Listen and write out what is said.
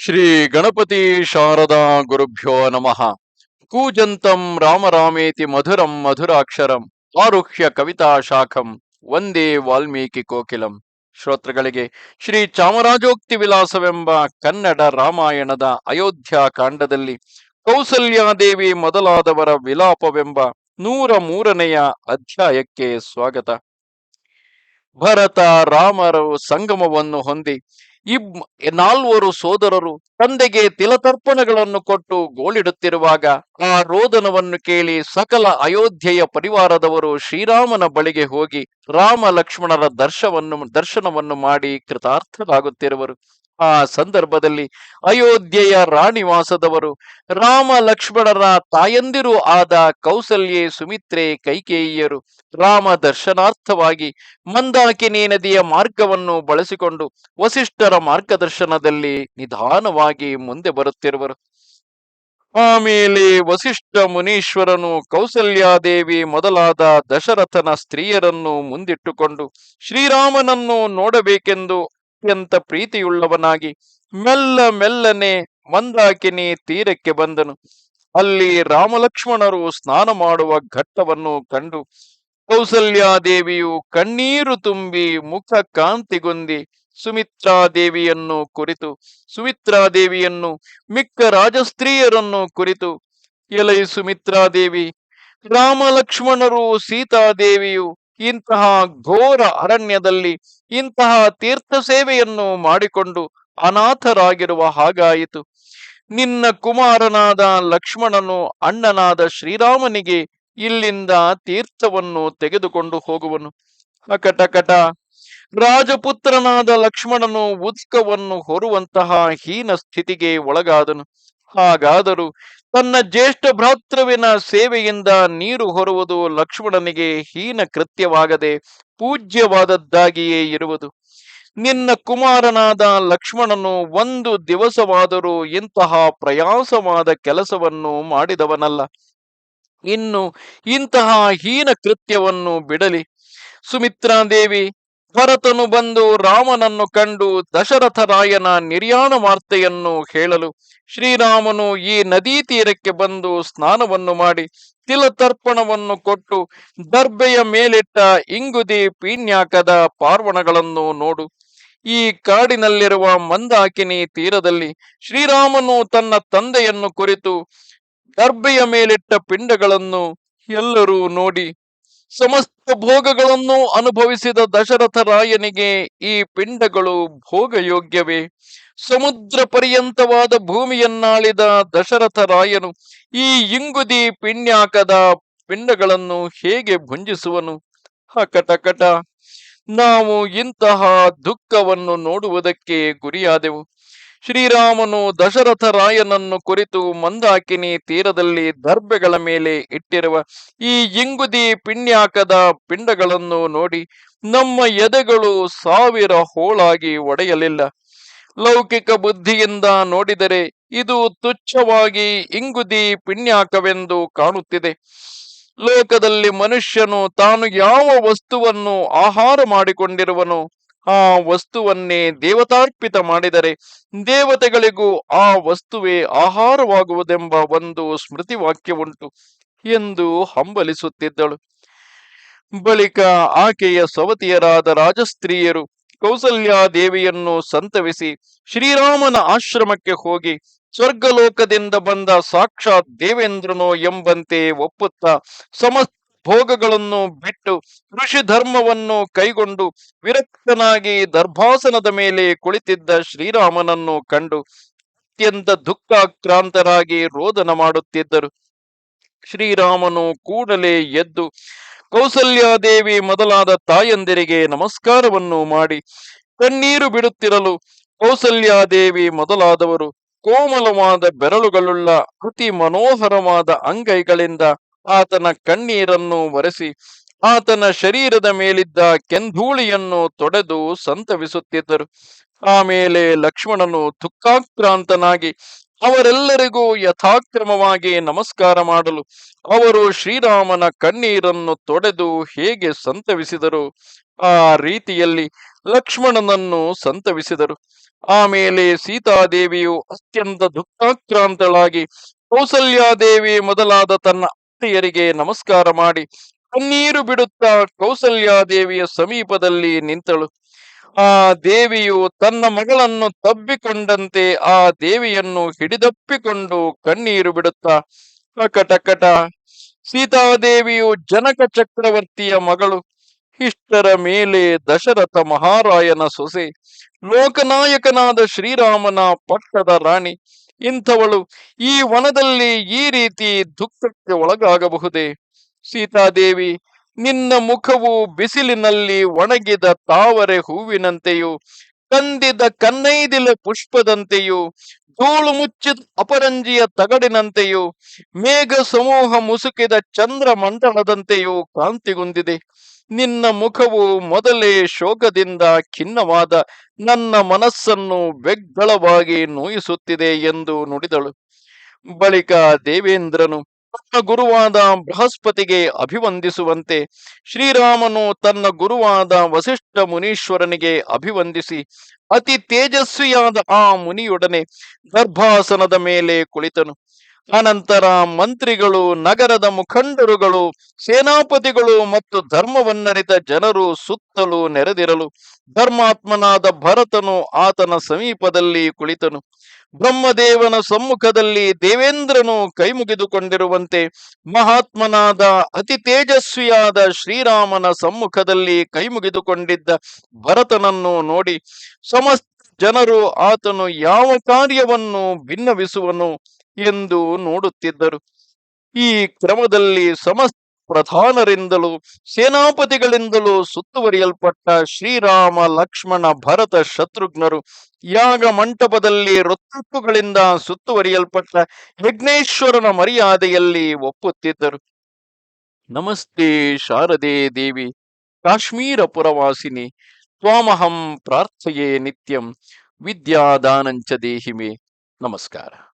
ಶ್ರೀ ಗಣಪತಿ ಶಾರದಾ ಗುರುಭ್ಯೋ ನಮಃ. ಕೂಜಂತಂ ರಾಮರಾಮೇತಿ ಮಧುರಂ ಮಧುರಾಕ್ಷರಂ ಆರುಹ್ಯ ಕವಿತಾ ಶಾಖಂ ವಂದೇ ವಾಲ್ಮೀಕಿ ಕೋಕಿಲಂ. ಶ್ರೋತೃಗಳಿಗೆ ಶ್ರೀ ಚಾಮರಾಜೋಕ್ತಿ ವಿಲಾಸವೆಂಬ ಕನ್ನಡ ರಾಮಾಯಣದ ಅಯೋಧ್ಯ ಕಾಂಡದಲ್ಲಿ ಕೌಸಲ್ಯಾದೇವಿ ಮೊದಲಾದವರ ವಿಲಾಪವೆಂಬ ನೂರ ಮೂರನೆಯ ಅಧ್ಯಾಯಕ್ಕೆ ಸ್ವಾಗತ. ಭರತ ರಾಮರು ಸಂಗಮವನ್ನು ಹೊಂದಿ ಇಬ್ ನಾಲ್ವರು ಸೋದರರು ತಂದೆಗೆ ತಿಲತರ್ಪಣಗಳನ್ನು ಕೊಟ್ಟು ಗೋಳಿಡುತ್ತಿರುವಾಗ ಆ ರೋದನವನ್ನು ಕೇಳಿ ಸಕಲ ಅಯೋಧ್ಯೆಯ ಪರಿವಾರದವರು ಶ್ರೀರಾಮನ ಬಳಿಗೆ ಹೋಗಿ ರಾಮ ಲಕ್ಷ್ಮಣರ ದರ್ಶವನ್ನು, ದರ್ಶನವನ್ನು ಮಾಡಿ ಕೃತಾರ್ಥರಾಗುತ್ತಿರುವರು. ಆ ಸಂದರ್ಭದಲ್ಲಿ ಅಯೋಧ್ಯೆಯ ರಾಣಿವಾಸದವರು ರಾಮ ಲಕ್ಷ್ಮಣರ ತಾಯಂದಿರು ಆದ ಕೌಸಲ್ಯೆ ಸುಮಿತ್ರೆ ಕೈಕೇಯಿಯರು ರಾಮ ದರ್ಶನಾರ್ಥವಾಗಿ ಮಂದಾಕಿನಿ ನದಿಯ ಮಾರ್ಗವನ್ನು ಬಳಸಿಕೊಂಡು ವಸಿಷ್ಠರ ಮಾರ್ಗದರ್ಶನದಲ್ಲಿ ನಿಧಾನವಾಗಿ ಮುಂದೆ ಬರುತ್ತಿರುವರು. ಆಮೇಲೆ ವಸಿಷ್ಠ ಮುನೀಶ್ವರನು ಕೌಸಲ್ಯಾದೇವಿ ಮೊದಲಾದ ದಶರಥನ ಸ್ತ್ರೀಯರನ್ನು ಮುಂದಿಟ್ಟುಕೊಂಡು ಶ್ರೀರಾಮನನ್ನು ನೋಡಬೇಕೆಂದು ಅತ್ಯಂತ ಪ್ರೀತಿಯುಳ್ಳವನಾಗಿ ಮೆಲ್ಲ ಮೆಲ್ಲನೆ ಮಂದಾಕಿನಿ ತೀರಕ್ಕೆ ಬಂದನು. ಅಲ್ಲಿ ರಾಮಲಕ್ಷ್ಮಣರು ಸ್ನಾನ ಮಾಡುವ ಘಟ್ಟವನ್ನು ಕಂಡು ಕೌಸಲ್ಯಾದೇವಿಯು ಕಣ್ಣೀರು ತುಂಬಿ ಮುಖ ಕಾಂತಿಗೊಂದಿ ಸುಮಿತ್ರಾದೇವಿಯನ್ನು ಕುರಿತು, ಸುಮಿತ್ರಾದೇವಿಯನ್ನು ಮಿಕ್ಕ ರಾಜಸ್ತ್ರೀಯರನ್ನು ಕುರಿತು ಎಲೈ ಸುಮಿತ್ರಾದೇವಿ, ರಾಮಲಕ್ಷ್ಮಣರು ಸೀತಾದೇವಿಯು ಇಂತಹ ಘೋರ ಅರಣ್ಯದಲ್ಲಿ, ಇಂತಹ ತೀರ್ಥ ಸೇವೆಯನ್ನು ಮಾಡಿಕೊಂಡು ಅನಾಥರಾಗಿರುವ ಹಾಗಾಯಿತು. ನಿನ್ನ ಕುಮಾರನಾದ ಲಕ್ಷ್ಮಣನು ಅಣ್ಣನಾದ ಶ್ರೀರಾಮನಿಗೆ ಇಲ್ಲಿಂದ ತೀರ್ಥವನ್ನು ತೆಗೆದುಕೊಂಡು ಹೋಗುವನು. ಅಕಟಕಟ! ರಾಜಪುತ್ರನಾದ ಲಕ್ಷ್ಮಣನು ಉತ್ಕವನ್ನು ಹೊರುವಂತಹ ಹೀನ ಸ್ಥಿತಿಗೆ ಒಳಗಾದನು. ಹಾಗಾದರೂ ತನ್ನ ಜ್ಯೇಷ್ಠ ಭ್ರಾತೃವಿನ ಸೇವೆಯಿಂದ ನೀರು ಹೊರುವುದು ಲಕ್ಷ್ಮಣನಿಗೆ ಹೀನ ಕೃತ್ಯವಾಗದೆ ಪೂಜ್ಯವಾದದ್ದಾಗಿಯೇ ಇರುವುದು. ನಿನ್ನ ಕುಮಾರನಾದ ಲಕ್ಷ್ಮಣನು ಒಂದು ದಿವಸವಾದರೂ ಇಂತಹ ಪ್ರಯಾಸವಾದ ಕೆಲಸವನ್ನು ಮಾಡಿದವನಲ್ಲ. ಇನ್ನು ಇಂತಹ ಹೀನ ಕೃತ್ಯವನ್ನು ಬಿಡಲಿ. ಸುಮಿತ್ರಾದೇವಿ ಭರತನು ಬಂದು ರಾಮನನ್ನು ಕಂಡು ದಶರಥರಾಯನ ನಿರ್ಯಾಣ ವಾರ್ತೆಯನ್ನು ಹೇಳಲು ಶ್ರೀರಾಮನು ಈ ನದೀ ತೀರಕ್ಕೆ ಬಂದು ಸ್ನಾನವನ್ನು ಮಾಡಿ ತಿಲತರ್ಪಣವನ್ನು ಕೊಟ್ಟು ದರ್ಬೆಯ ಮೇಲಿಟ್ಟ ಇಂಗುದಿ ಪೀಣ್ಯಾಕದ ಪಾರ್ವಣಗಳನ್ನು ನೋಡು. ಈ ಕಾಡಿನಲ್ಲಿರುವ ಮಂದಾಕಿನಿ ತೀರದಲ್ಲಿ ಶ್ರೀರಾಮನು ತನ್ನ ತಂದೆಯನ್ನು ಕುರಿತು ದರ್ಬೆಯ ಮೇಲಿಟ್ಟ ಪಿಂಡಗಳನ್ನು ಎಲ್ಲರೂ ನೋಡಿ ಸಮಸ್ತ ಭೋಗಗಳನ್ನು ಅನುಭವಿಸಿದ ದಶರಥ ರಾಯನಿಗೆ ಈ ಪಿಂಡಗಳು ಭೋಗಯೋಗ್ಯವೇ? ಸಮುದ್ರ ಪರ್ಯಂತವಾದ ಭೂಮಿಯನ್ನಾಳಿದ ದಶರಥ ರಾಯನು ಈ ಇಂಗುದಿ ಪಿಣ್ಯಾಕದ ಪಿಂಡಗಳನ್ನು ಹೇಗೆ ಭುಂಜಿಸುವನು? ಹಕಟಕಟ ನಾವು ಇಂತಹ ದುಃಖವನ್ನು ನೋಡುವುದಕ್ಕೆ ಗುರಿಯಾದೆವು. ಶ್ರೀರಾಮನು ದಶರಥ ರಾಯನನ್ನು ಕುರಿತು ಮಂದಾಕಿನಿ ತೀರದಲ್ಲಿ ದರ್ಬೆಗಳ ಮೇಲೆ ಇಟ್ಟಿರುವ ಈ ಇಂಗುದಿ ಪಿಣ್ಯಾಕದ ಪಿಂಡಗಳನ್ನು ನೋಡಿ ನಮ್ಮ ಎದೆಗಳು ಸಾವಿರ ಹೋಳಾಗಿ ಒಡೆಯಲಿಲ್ಲ. ಲೌಕಿಕ ಬುದ್ಧಿಯಿಂದ ನೋಡಿದರೆ ಇದು ತುಚ್ಛವಾಗಿ ಇಂಗುದಿ ಪಿಣ್ಯಾಕವೆಂದು ಕಾಣುತ್ತಿದೆ. ಲೋಕದಲ್ಲಿ ಮನುಷ್ಯನು ತಾನು ಯಾವ ವಸ್ತುವನ್ನು ಆಹಾರ ಮಾಡಿಕೊಂಡಿರುವನು? ಆ ವಸ್ತುವನ್ನೇ ದೇವತಾರ್ಪಿತ ಮಾಡಿದರೆ ದೇವತೆಗಳಿಗೂ ಆ ವಸ್ತುವೇ ಆಹಾರವಾಗುವುದೆಂಬ ಒಂದು ಸ್ಮೃತಿ ವಾಕ್ಯವುಂಟು ಎಂದು ಹಂಬಲಿಸುತ್ತಿದ್ದಳು. ಬಳಿಕ ಆಕೆಯ ಸವತಿಯರಾದ ರಾಜಸ್ತ್ರೀಯರು ಕೌಸಲ್ಯಾದೇವಿಯನ್ನು ಸಂತವಿಸಿ ಶ್ರೀರಾಮನ ಆಶ್ರಮಕ್ಕೆ ಹೋಗಿ ಸ್ವರ್ಗಲೋಕದಿಂದ ಬಂದ ಸಾಕ್ಷಾತ್ ದೇವೇಂದ್ರನೋ ಎಂಬಂತೆ ಒಪ್ಪುತ್ತಾ ಸಮಸ್ತ ಭೋಗಗಳನ್ನು ಬಿಟ್ಟು ಋಷಿ ಧರ್ಮವನ್ನು ಕೈಗೊಂಡು ವಿರಕ್ತನಾಗಿ ದರ್ಭಾಸನದ ಮೇಲೆ ಕುಳಿತಿದ್ದ ಶ್ರೀರಾಮನನ್ನು ಕಂಡು ಅತ್ಯಂತ ದುಃಖಾಕ್ರಾಂತರಾಗಿ ರೋದನ ಮಾಡುತ್ತಿದ್ದರು. ಶ್ರೀರಾಮನು ಕೂಡಲೇ ಎದ್ದು ಕೌಸಲ್ಯಾದೇವಿ ಮೊದಲಾದ ತಾಯಂದಿರಿಗೆ ನಮಸ್ಕಾರವನ್ನು ಮಾಡಿ ಕಣ್ಣೀರು ಬಿಡುತ್ತಿರಲು ಕೌಸಲ್ಯಾದೇವಿ ಮೊದಲಾದವರು ಕೋಮಲವಾದ ಬೆರಳುಗಳುಳ್ಳ ಅತಿ ಮನೋಹರವಾದ ಅಂಗೈಗಳಿಂದ ಆತನ ಕಣ್ಣೀರನ್ನು ಒರೆಸಿ, ಆತನ ಶರೀರದ ಮೇಲಿದ್ದ ಕೆಂಧೂಳಿಯನ್ನು ತೊಡೆದು ಸಂತವಿಸುತ್ತಿದ್ದರು. ಆಮೇಲೆ ಲಕ್ಷ್ಮಣನು ದುಃಖಾಕ್ರಾಂತನಾಗಿ ಅವರೆಲ್ಲರಿಗೂ ಯಥಾಕ್ರಮವಾಗಿ ನಮಸ್ಕಾರ ಮಾಡಲು ಅವರು ಶ್ರೀರಾಮನ ಕಣ್ಣೀರನ್ನು ತೊಡೆದು ಹೇಗೆ ಸಂತವಿಸಿದರು? ಆ ರೀತಿಯಲ್ಲಿ ಲಕ್ಷ್ಮಣನನ್ನು ಸಂತವಿಸಿದರು. ಆಮೇಲೆ ಸೀತಾದೇವಿಯು ಅತ್ಯಂತ ದುಃಖಾಕ್ರಾಂತಳಾಗಿ ಕೌಸಲ್ಯಾದೇವಿ ಮೊದಲಾದ ತನ್ನ ಅತ್ತೆಯರಿಗೆ ನಮಸ್ಕಾರ ಮಾಡಿ. ಕಣ್ಣೀರು ಬಿಡುತ್ತಾ ಕೌಸಲ್ಯಾದೇವಿಯ ಸಮೀಪದಲ್ಲಿ ನಿಂತಳು. ಆ ದೇವಿಯು ತನ್ನ ಮಗಳನ್ನು ತಬ್ಬಿಕೊಂಡಂತೆ ಆ ದೇವಿಯನ್ನು ಹಿಡಿದಪ್ಪಿಕೊಂಡು ಕಣ್ಣೀರು ಬಿಡುತ್ತಾ ಅಕಟಕಟ ಸೀತಾದೇವಿಯು ಜನಕ ಚಕ್ರವರ್ತಿಯ ಮಗಳು. ಇಷ್ಟರ ಮೇಲೆ ದಶರಥ ಮಹಾರಾಯನ ಸೊಸೆ. ಲೋಕನಾಯಕನಾದ ಶ್ರೀರಾಮನ ಪಟ್ಟದ ರಾಣಿ. ಇಂಥವಳು ಈ ವನದಲ್ಲಿ ಈ ರೀತಿ ದುಃಖಕ್ಕೆ ಒಳಗಾಗಬಹುದೇ? ಸೀತಾದೇವಿ, ನಿನ್ನ ಮುಖವು ಬಿಸಿಲಿನಲ್ಲಿ ಒಣಗಿದ ತಾವರೆ ಹೂವಿನಂತೆಯೂ, ಕಂದಿದ ಕನ್ನೈದಿಲ ಪುಷ್ಪದಂತೆಯೂ, ಧೂಳು ಮುಚ್ಚಿದ ಅಪರಂಜಿಯ ತಗಡಿನಂತೆಯೂ, ಮೇಘ ಸಮೂಹ ಮುಸುಕಿದ ಚಂದ್ರ ಮಂಡಲದಂತೆಯೂ ಕಾಂತಿಗೊಂದಿದೆ ನಿನ್ನ ಮುಖವು ಮೊದಲೇ ಶೋಕದಿಂದ ಖಿನ್ನವಾದ ನನ್ನ ಮನಸ್ಸನ್ನು ಬೆಗ್ಗಳವಾಗಿ ನೋಯಿಸುತ್ತಿದೆ ಎಂದು ನುಡಿದಳು. ಬಳಿಕ ದೇವೇಂದ್ರನು, ತನ್ನ ಗುರುವಾದ ಬೃಹಸ್ಪತಿಗೆ ಅಭಿವಂದಿಸುವಂತೆ ಶ್ರೀರಾಮನು ತನ್ನ ಗುರುವಾದ ವಸಿಷ್ಠ ಮುನೀಶ್ವರನಿಗೆ ಅಭಿವಂದಿಸಿ, ಅತಿ ತೇಜಸ್ವಿಯಾದ ಆ ಮುನಿಯೊಡನೆ ಗರ್ಭಾಸನದ ಮೇಲೆ ಕುಳಿತನು. ಅನಂತರ ಮಂತ್ರಿಗಳು, ನಗರದ ಮುಖಂಡರುಗಳು, ಸೇನಾಪತಿಗಳು ಮತ್ತು ಧರ್ಮವನ್ನರಿತ ಜನರು ಸುತ್ತಲೂ ನೆರೆದಿರಲು ಧರ್ಮಾತ್ಮನಾದ ಭರತನು ಆತನ ಸಮೀಪದಲ್ಲಿ ಕುಳಿತನು. ಬ್ರಹ್ಮದೇವನ ಸಮ್ಮುಖದಲ್ಲಿ ದೇವೇಂದ್ರನು ಕೈಮುಗಿದುಕೊಂಡಿರುವಂತೆ ಮಹಾತ್ಮನಾದ ಅತಿ ತೇಜಸ್ವಿಯಾದ ಶ್ರೀರಾಮನ ಸಮ್ಮುಖದಲ್ಲಿ ಕೈಮುಗಿದುಕೊಂಡಿದ್ದ ಭರತನನ್ನು ನೋಡಿ ಸಮಸ್ತ ಜನರು ಆತನು ಯಾವ ಕಾರ್ಯವನ್ನು ಭಿನ್ನವಿಸುವನು ಎಂದು ನೋಡುತ್ತಿದ್ದರು. ಈ ಕ್ರಮದಲ್ಲಿ ಸಮಸ್ತ ಪ್ರಧಾನರಿಂದಲೂ ಸೇನಾಪತಿಗಳಿಂದಲೂ ಸುತ್ತುವರಿಯಲ್ಪಟ್ಟ ಶ್ರೀರಾಮ, ಲಕ್ಷ್ಮಣ, ಭರತ ಶತ್ರುಘ್ನರು, ಯಾಗ ಮಂಟಪದಲ್ಲಿ ರೊತ್ತುಗಳಿಂದ ಸುತ್ತುವರಿಯಲ್ಪಟ್ಟ ಯಜ್ಞೇಶ್ವರನ ಮರ್ಯಾದೆಯಲ್ಲಿ ಒಪ್ಪುತ್ತಿದ್ದರು. ನಮಸ್ತೆ ಶಾರದೆ ದೇವಿ, ಕಾಶ್ಮೀರ ಪುರವಾಸಿನಿ, ತ್ವಾಮಹಂ ಪ್ರಾರ್ಥಯೇ ನಿತ್ಯಂ, ವಿದ್ಯಾದಾನಂಚ ದೇಹಿಮೆ. ನಮಸ್ಕಾರ.